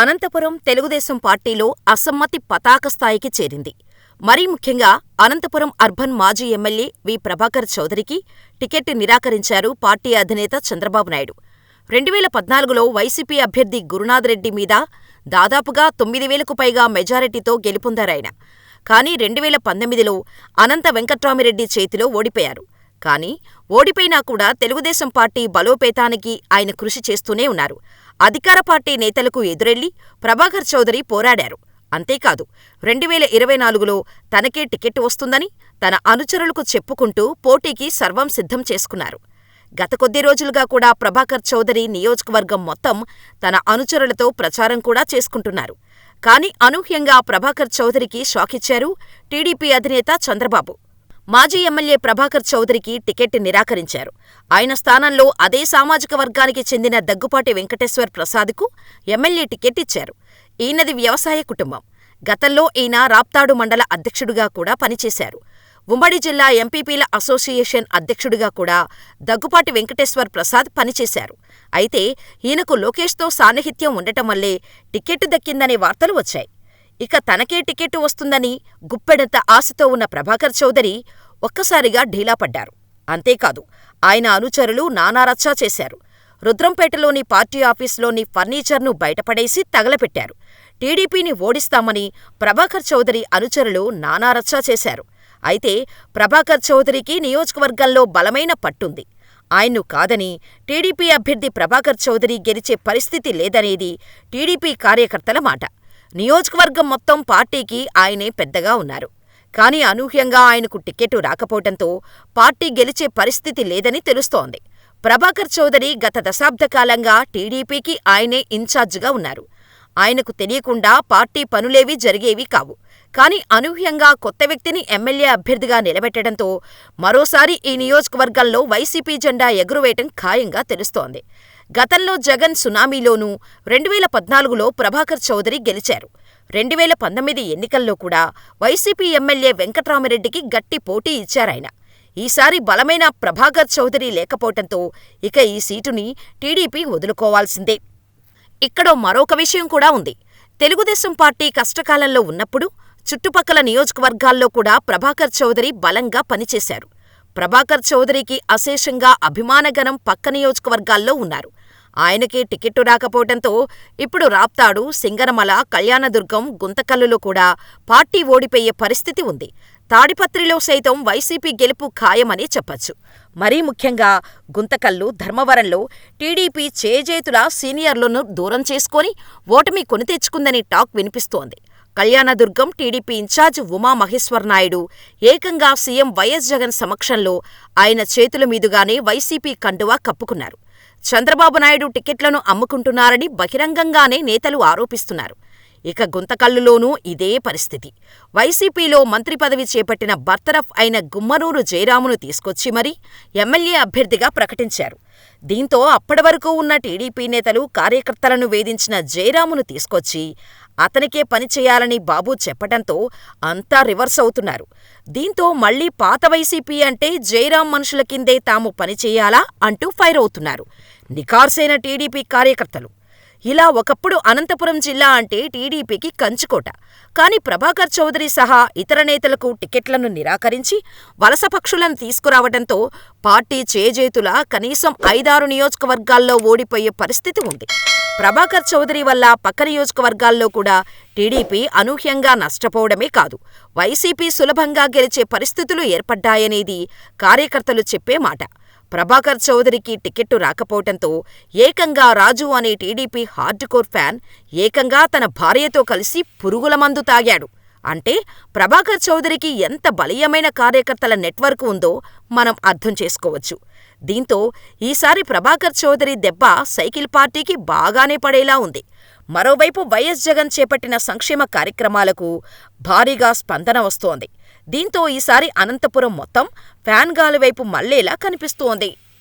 అనంతపురం తెలుగుదేశం పార్టీలో అసమ్మతి పతాక స్థాయికి చేరింది. మరీ ముఖ్యంగా అనంతపురం అర్బన్ మాజీ ఎమ్మెల్యే వి. ప్రభాకర్ చౌదరికి టికెట్ నిరాకరించారు పార్టీ అధినేత చంద్రబాబు నాయుడు. రెండువేల పద్నాలుగులో వైసీపీ అభ్యర్థి గురునాథరెడ్డి మీద దాదాపుగా తొమ్మిది వేలకు పైగా మెజారిటీతో గెలుపొందారాయన. కానీ రెండువేల పంతొమ్మిదిలో అనంత వెంకట్రామిరెడ్డి చేతిలో ఓడిపోయారు. కానీ ఓడిపోయినా కూడా తెలుగుదేశం పార్టీ బలోపేతానికి ఆయన కృషి చేస్తూనే ఉన్నారు. అధికార పార్టీ నేతలకు ఎదురెళ్ళి ప్రభాకర్ చౌదరి పోరాడారు. అంతేకాదు రెండువేల ఇరవై నాలుగులో తనకే టికెట్ వస్తుందని తన అనుచరులకు చెప్పుకుంటూ పోటీకి సర్వం సిద్ధం చేసుకున్నారు. గత కొద్ది రోజులుగా కూడా ప్రభాకర్ చౌదరి నియోజకవర్గం మొత్తం తన అనుచరులతో ప్రచారం కూడా చేసుకుంటున్నారు. కానీ అనూహ్యంగా ప్రభాకర్ చౌదరికి షాకిచ్చారు టీడీపీ అధినేత చంద్రబాబు. మాజీ ఎమ్మెల్యే ప్రభాకర్ చౌదరికి టికెట్ నిరాకరించారు. ఆయన స్థానంలో అదే సామాజిక వర్గానికి చెందిన దగ్గుపాటి వెంకటేశ్వర్ ప్రసాద్కు ఎమ్మెల్యే టికెట్ ఇచ్చారు. ఈయనది వ్యవసాయ కుటుంబం. గతంలో ఈయన రాప్తాడు మండల అధ్యక్షుడిగా కూడా పనిచేశారు. ఉమ్మడి జిల్లా ఎంపీపీల అసోసియేషన్ అధ్యక్షుడిగా కూడా దగ్గుపాటి వెంకటేశ్వర్ ప్రసాద్ పనిచేశారు. అయితే ఈయనకు లోకేష్తో సాన్నిహిత్యం ఉండటం వల్లే టికెట్ దక్కిందనే వార్తలు వచ్చాయి. ఇక తనకే టికెట్టు వస్తుందని గుప్పెడంత ఆశతో ఉన్న ప్రభాకర్ చౌదరి ఒక్కసారిగా ఢీలాపడ్డారు. అంతేకాదు ఆయన అనుచరులు నానా రచ్చా చేశారు. రుద్రంపేటలోని పార్టీ ఆఫీసులోని ఫర్నిచర్ను బయటపడేసి తగలపెట్టారు. టీడీపీని ఓడిస్తామని ప్రభాకర్ చౌదరి అనుచరులు నానా రచ్చా చేశారు. అయితే ప్రభాకర్ చౌదరికి నియోజకవర్గంలో బలమైన పట్టుంది. ఆయన్ను కాదని టీడీపీ అభ్యర్థి ప్రభాకర్ చౌదరి గెలిచే పరిస్థితి లేదనేది టీడీపీ కార్యకర్తల మాట. నియోజకవర్గం మొత్తం పార్టీకి ఆయనే పెద్దగా ఉన్నారు. కానీ అనూహ్యంగా ఆయనకు టిక్కెట్టు రాకపోవటంతో పార్టీ గెలిచే పరిస్థితి లేదని తెలుస్తోంది. ప్రభాకర్ చౌదరి గత దశాబ్దకాలంగా టీడీపీకి ఆయనే ఇన్ఛార్జిగా ఉన్నారు. ఆయనకు తెలియకుండా పార్టీ పనులేవీ జరిగేవి కావు. కానీ అనూహ్యంగా కొత్త వ్యక్తిని ఎమ్మెల్యే అభ్యర్థిగా నిలబెట్టడంతో మరోసారి ఈ నియోజకవర్గంలో వైసీపీ జెండా ఎగురవేయటం ఖాయంగా తెలుస్తోంది. గతంలో జగన్ సునామీలోనూ రెండువేల పద్నాలుగులో ప్రభాకర్ చౌదరి గెలిచారు. రెండువేల పంతొమ్మిది ఎన్నికల్లో కూడా వైసీపీ ఎమ్మెల్యే వెంకట్రామిరెడ్డికి గట్టి పోటీ ఇచ్చారాయన. ఈసారి బలమైన ప్రభాకర్ చౌదరి లేకపోవటంతో ఇక ఈ సీటుని టీడీపీ వదులుకోవాల్సిందే. ఇక్కడో మరొక విషయం కూడా ఉంది. తెలుగుదేశం పార్టీ కష్టకాలంలో ఉన్నప్పుడు చుట్టుపక్కల నియోజకవర్గాల్లో కూడా ప్రభాకర్ చౌదరి బలంగా పనిచేశారు. ప్రభాకర్ చౌదరికి అశేషంగా అభిమానగణం పక్క నియోజకవర్గాల్లో ఉన్నారు. ఆయనకి టికెట్టు రాకపోవటంతో ఇప్పుడు రాప్తాడు, సింగనమల, కళ్యాణదుర్గం, గుంతకల్లులో కూడా పార్టీ ఓడిపోయే పరిస్థితి ఉంది. తాడిపత్రిలో సైతం వైసీపీ గెలుపు ఖాయమని చెప్పచ్చు. మరీ ముఖ్యంగా గుంతకల్లు, ధర్మవరంలో టీడీపీ చేజేతులా సీనియర్లను దూరం చేసుకొని ఓటమి కొని తెచ్చుకుందనే టాక్ వినిపిస్తోంది. కళ్యాణదుర్గం టీడీపీ ఇన్ఛార్జ్ ఉమామహేశ్వరనాయుడు ఏకంగా సీఎం వైఎస్ జగన్ సమక్షంలో ఆయన చేతుల మీదుగానే వైసీపీ కండువా కప్పుకున్నారు. చంద్రబాబు నాయుడు టికెట్లను అమ్ముకుంటున్నారని బహిరంగంగానే నేతలు ఆరోపిస్తున్నారు. ఇక గుంతకల్లులోనూ ఇదే పరిస్థితి. వైసీపీలో మంత్రి పదవి చేపట్టిన బర్తరఫ్ అయిన గుమ్మనూరు జయరామును తీసుకొచ్చి మరీ ఎమ్మెల్యే అభ్యర్థిగా ప్రకటించారు. దీంతో అప్పటివరకు ఉన్న టీడీపీ నేతలు, కార్యకర్తలను వేధించిన జయరామును తీసుకొచ్చి అతనికే పనిచేయాలని బాబు చెప్పటంతో అంతా రివర్స్ అవుతున్నారు. దీంతో మళ్ళీ పాత వైసీపీ అంటే జయరాం మనుషుల కిందే తాము పనిచేయాలా అంటూ ఫైర్ అవుతున్నారు నిఖార్సైన టీడీపీ కార్యకర్తలు. ఇలా ఒకప్పుడు అనంతపురం జిల్లా అంటే టీడీపీకి కంచుకోట. కానీ ప్రభాకర్ చౌదరి సహా ఇతర నేతలకు టికెట్లను నిరాకరించి వలసపక్షులను తీసుకురావటంతో పార్టీ చేజేతులా కనీసం ఐదారు నియోజకవర్గాల్లో ఓడిపోయే పరిస్థితి ఉంది. ప్రభాకర్ చౌదరి వల్ల పక్క నియోజకవర్గాల్లో కూడా టీడీపీ అనూహ్యంగా నష్టపోవడమే కాదు, వైసీపీ సులభంగా గెలిచే పరిస్థితులు ఏర్పడ్డాయనేది కార్యకర్తలు చెప్పే మాట. ప్రభాకర్ చౌదరికి టికెట్టు రాకపోవటంతో ఏకంగా రాజు అనే టీడీపీ హార్డ్కోర్ ఫ్యాన్ ఏకంగా తన భార్యతో కలిసి పురుగుల మందు తాగాడు. అంటే ప్రభాకర్ చౌదరికి ఎంత బలీయమైన కార్యకర్తల నెట్వర్క్ ఉందో మనం అర్థం చేసుకోవచ్చు. దీంతో ఈసారి ప్రభాకర్ చౌదరి దెబ్బ సైకిల్ పార్టీకి బాగానే పడేలా ఉంది. మరోవైపు వైఎస్ జగన్ చేపట్టిన సంక్షేమ కార్యక్రమాలకు భారీగా స్పందన వస్తోంది. దీంతో ఈసారి అనంతపురం మొత్తం ఫ్యాన్గాలి వైపు మళ్ళేలా కనిపిస్తోంది.